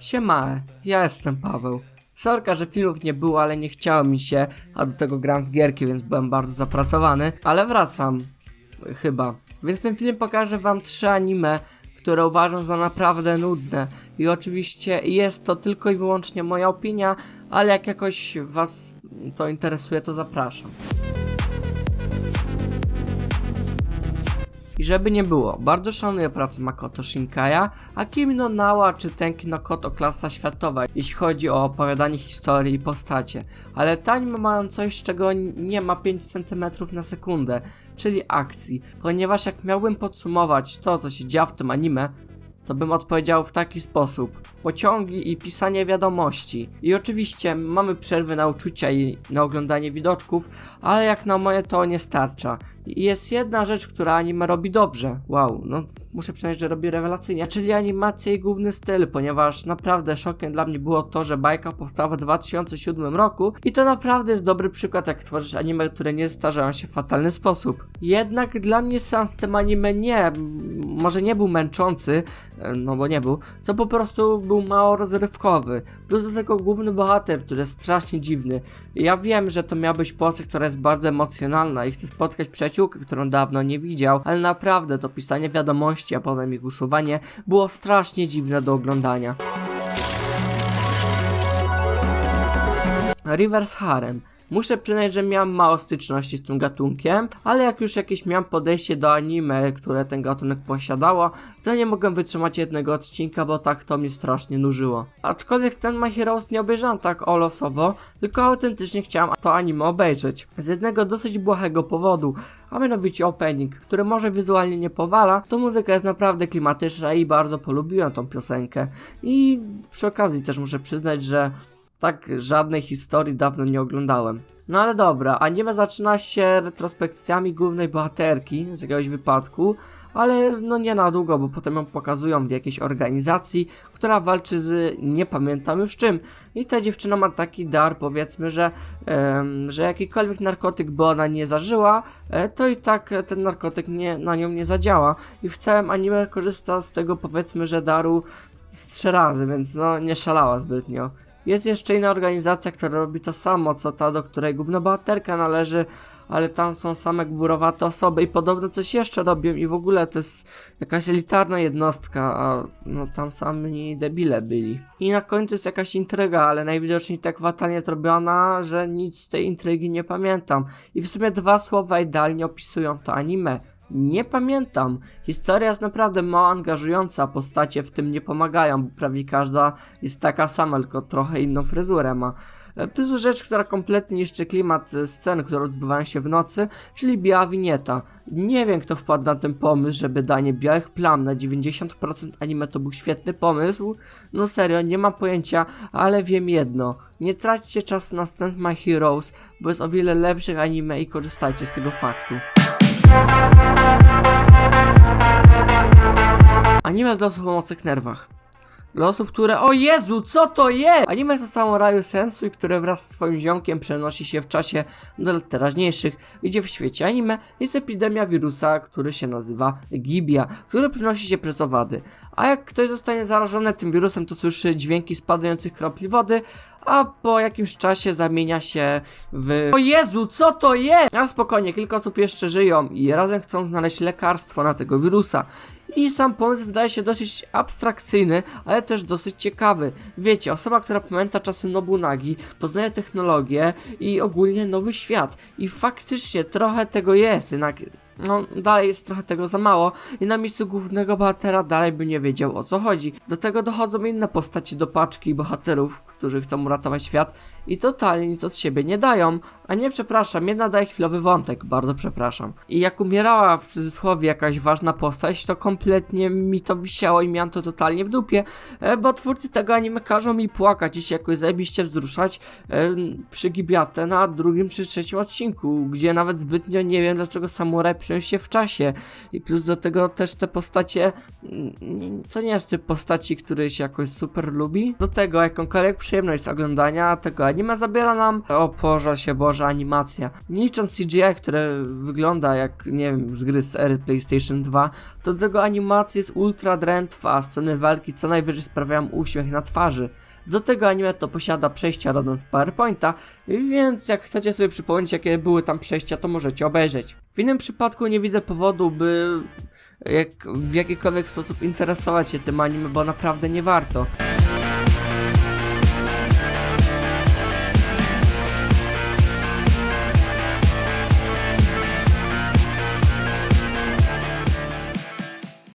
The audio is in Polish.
Siema, ja jestem Paweł. Sorka, że filmów nie było, ale nie chciało mi się, a do tego gram w gierki, więc byłem bardzo zapracowany, ale wracam. Chyba. Więc w tym filmie pokażę wam trzy anime, które uważam za naprawdę nudne. I oczywiście jest to tylko i wyłącznie moja opinia, ale jak jakoś was to interesuje, to zapraszam. I żeby nie było, bardzo szanuję pracę Makoto Shinkaya, a Kimi no Nawa czy Tenki no Koto klasa światowa, jeśli chodzi o opowiadanie historii i postacie. Ale te anime mają coś, czego nie ma 5 cm na sekundę, czyli akcji. Ponieważ jak miałbym podsumować to, co się dzieje w tym anime, to bym odpowiedział w taki sposób. Pociągi i pisanie wiadomości. I oczywiście mamy przerwy na uczucia i na oglądanie widoczków, ale jak na moje to nie starcza. Jest jedna rzecz, która anime robi dobrze. Wow, no muszę przyznać, że robi rewelacyjnie, czyli animacja i główny styl, ponieważ naprawdę szokiem dla mnie było to, że bajka powstała w 2007 roku i to naprawdę jest dobry przykład, jak tworzysz anime, które nie starzają się w fatalny sposób. Jednak dla mnie seans z tym anime nie, może nie był męczący, e, no bo nie był, co po prostu był mało rozrywkowy. Plus do tego główny bohater, który jest strasznie dziwny. Ja wiem, że to miała być postać, która jest bardzo emocjonalna i chce spotkać przyjaciółkę, którą dawno nie widział, ale naprawdę to pisanie wiadomości, a potem ich usuwanie było strasznie dziwne do oglądania. Reverse Harem. Muszę przyznać, że miałem mało styczności z tym gatunkiem, ale jak już jakieś miałem podejście do anime, które ten gatunek posiadało, to nie mogłem wytrzymać jednego odcinka, bo tak to mnie strasznie nużyło. Aczkolwiek ten My Heroes nie obejrzałem tak o losowo, tylko autentycznie chciałem to anime obejrzeć. Z jednego dosyć błahego powodu, a mianowicie opening, który może wizualnie nie powala, to muzyka jest naprawdę klimatyczna i bardzo polubiłem tą piosenkę. I przy okazji też muszę przyznać, że tak żadnej historii dawno nie oglądałem. No ale dobra, anime zaczyna się retrospekcjami głównej bohaterki z jakiegoś wypadku, ale no nie na długo, bo potem ją pokazują w jakiejś organizacji, która walczy z nie pamiętam już czym. I ta dziewczyna ma taki dar, powiedzmy, że, em, że jakikolwiek narkotyk by ona nie zażyła, e, to i tak ten narkotyk nie, na nią nie zadziała. I w całym anime korzysta z tego, powiedzmy, że daru z trzy razy, więc no nie szalała zbytnio. Jest jeszcze inna organizacja, która robi to samo, co ta, do której główna bohaterka należy, ale tam są same gburowate osoby i podobno coś jeszcze robią i w ogóle to jest jakaś elitarna jednostka, a no tam sami debile byli. I na końcu jest jakaś intryga, ale najwidoczniej tak fatalnie zrobiona, że nic z tej intrygi nie pamiętam. I w sumie dwa słowa idealnie opisują to anime. Nie pamiętam. Historia jest naprawdę mało angażująca, postacie w tym nie pomagają, bo prawie każda jest taka sama, tylko trochę inną fryzurę ma. E, Plus rzecz, która kompletnie niszczy klimat e, scen, które odbywają się w nocy, czyli biała winieta. Nie wiem, kto wpadł na ten pomysł, żeby danie białych plam na 90% anime to był świetny pomysł. No serio, nie mam pojęcia, ale wiem jedno. Nie traćcie czasu na Stand My Heroes, bo jest o wiele lepszych anime i korzystajcie z tego faktu. Anime dla osób o mocnych nerwach. Dla osób, które... O Jezu, co to jest? Anime jest o samuraju sensu które wraz z swoim ziomkiem przenosi się w czasie do lat teraźniejszych, gdzie w świecie anime jest epidemia wirusa, który się nazywa Gibia, który przenosi się przez owady. A jak ktoś zostanie zarażony tym wirusem, to słyszy dźwięki spadających kropli wody, a po jakimś czasie zamienia się w... O Jezu, co to jest? A spokojnie, kilka osób jeszcze żyją i razem chcą znaleźć lekarstwo na tego wirusa. I sam pomysł wydaje się dosyć abstrakcyjny, ale też dosyć ciekawy. Wiecie, osoba, która pamięta czasy Nobunagi, poznaje technologię i ogólnie nowy świat. I faktycznie trochę tego jest, jednak no, dalej jest trochę tego za mało i na miejscu głównego bohatera dalej by nie wiedział o co chodzi. Do tego dochodzą inne postaci do paczki bohaterów, którzy chcą uratować świat i totalnie nic od siebie nie dają. A nie przepraszam, jedna daje chwilowy wątek, bardzo przepraszam. I jak umierała w cudzysłowie jakaś ważna postać, to kompletnie mi to wisiało i miałem to totalnie w dupie, e, bo twórcy tego anime każą mi płakać i się jakoś zajebiście wzruszać e, przy na drugim czy trzecim odcinku, gdzie nawet zbytnio nie wiem dlaczego samuraj przeniósł się w czasie. I plus do tego też te postacie, mm, to nie jest typ postaci, który się jakoś super lubi. Do tego jakąkolwiek przyjemność z oglądania tego anime zabiera nam, o pożal się Boże, że animacja. Nie licząc CGI, które wygląda jak, nie wiem, z gry z ery PlayStation 2, to do tego animacja jest ultra drętwa, a sceny walki co najwyżej sprawiają uśmiech na twarzy. Do tego anime to posiada przejścia rodem z PowerPointa, więc jak chcecie sobie przypomnieć jakie były tam przejścia, to możecie obejrzeć. W innym przypadku nie widzę powodu, by jak w jakikolwiek sposób interesować się tym anime, bo naprawdę nie warto.